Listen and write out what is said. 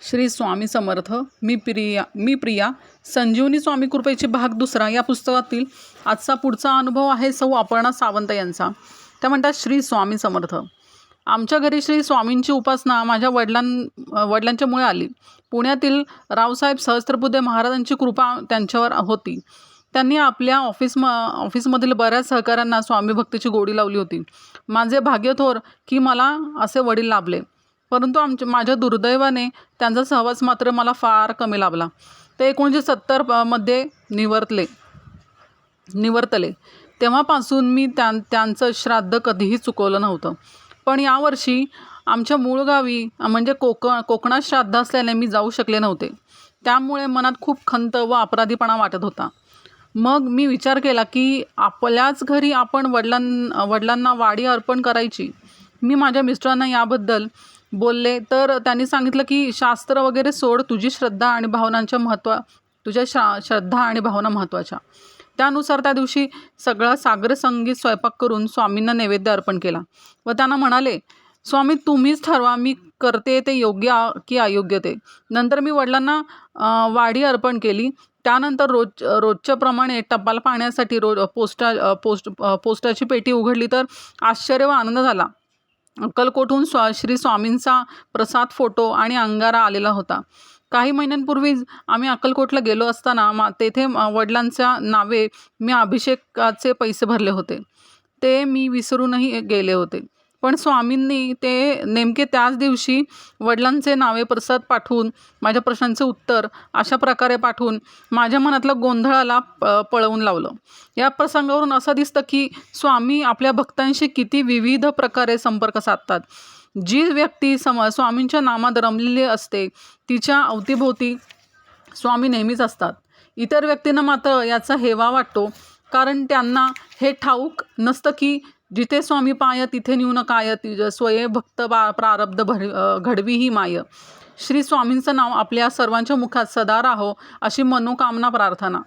श्री स्वामी समर्थ मी प्रिया मी प्रिया संजीवनी स्वामी कृपेची भाग दुसरा या पुस्तकातील आजचा पुढचा अनुभव आहे सौ अपर्णा सावंत यांचा. त्या म्हणतात श्री स्वामी समर्थ आमच्या घरी श्री स्वामींची उपासना माझ्या वडिलां वडिलांच्यामुळे आली. पुण्यातील रावसाहेब सहस्त्रबुद्धे महाराजांची कृपा त्यांच्यावर होती. त्यांनी आपल्या ऑफिस म ऑफिसमधील बऱ्याच सहकाऱ्यांना स्वामी भक्तीची गोडी लावली होती. माझे भाग्य थोर की मला असे वडील लाभले. परंतु आमच्या माझ्या दुर्दैवाने त्यांचा सहवास मात्र मला फार कमी लाभला. ते एकोणीसशे सत्तरमध्ये निवर्तले निवर्तले. तेव्हापासून मी त्यां त्यांचं श्राद्ध कधीही चुकवलं नव्हतं. पण यावर्षी आमच्या मूळ गावी म्हणजे कोकण कोकणात श्राद्ध असल्याने मी जाऊ शकले नव्हते. त्यामुळे मनात खूप खंत व अपराधीपणा वाटत होता. मग मी विचार केला की आपल्याच घरी आपण वडिलां वडिलांना वाडी अर्पण करायची. मी माझ्या मिस्टरांना याबद्दल बोलले. तर त्यांनी सांगितलं की शास्त्र वगैरे सोड तुझी श्रद्धा आणि भावनांच्या महत्त्व तुझ्या शा श्रद्धा आणि भावना महत्त्वाच्या त्यानुसार त्या दिवशी सगळा सागर संगीत स्वयंपाक करून स्वामींना नैवेद्य अर्पण केला व त्यांना म्हणाले स्वामी तुम्हीच ठरवा मी करते ते योग्य आ- की अयोग्य ते. नंतर मी वडिलांना वाढी अर्पण केली. त्यानंतर रोज रोजच्या प्रमाणे टपाल पाहण्यासाठी रोज पोस्टा पोस्ट पोस्टाची पेटी उघडली तर आश्चर्य व आनंद झाला. अक्कलकोटहून स्वा श्री स्वामींचा प्रसाद फोटो आणि अंगारा आलेला होता. काही महिन्यांपूर्वीच आम्ही अक्कलकोटला गेलो असताना मा तेथे वडिलांच्या नावे मी अभिषेकाचे पैसे भरले होते. ते मी विसरूनही गेले होते. पण स्वामींनी ते नेमके त्याच दिवशी वडिलांचे नावे प्रसाद पाठवून माझ्या प्रश्नांचे उत्तर अशा प्रकारे पाठवून माझ्या मनातला गोंधळाला प पळवून लावलं. या प्रसंगावरून असं दिसतं की स्वामी आपल्या भक्तांशी किती विविध प्रकारे संपर्क साधतात. जी व्यक्ती सम स्वामींच्या नामात रमलेली असते तिच्या अवतीभोवती स्वामी नेहमीच असतात. इतर व्यक्तींना मात्र याचा हेवा वाटतो कारण त्यांना हे ठाऊक नसतं की जिथे स्वामी पाय तिथे न्यून काय तिज स्वये भक्त बा प्रारब्ध भर घडवी ही माय. श्री स्वामींचं नाव आपल्या सर्वांच्या मुखात सदा राहो अशी मनोकामना प्रार्थना.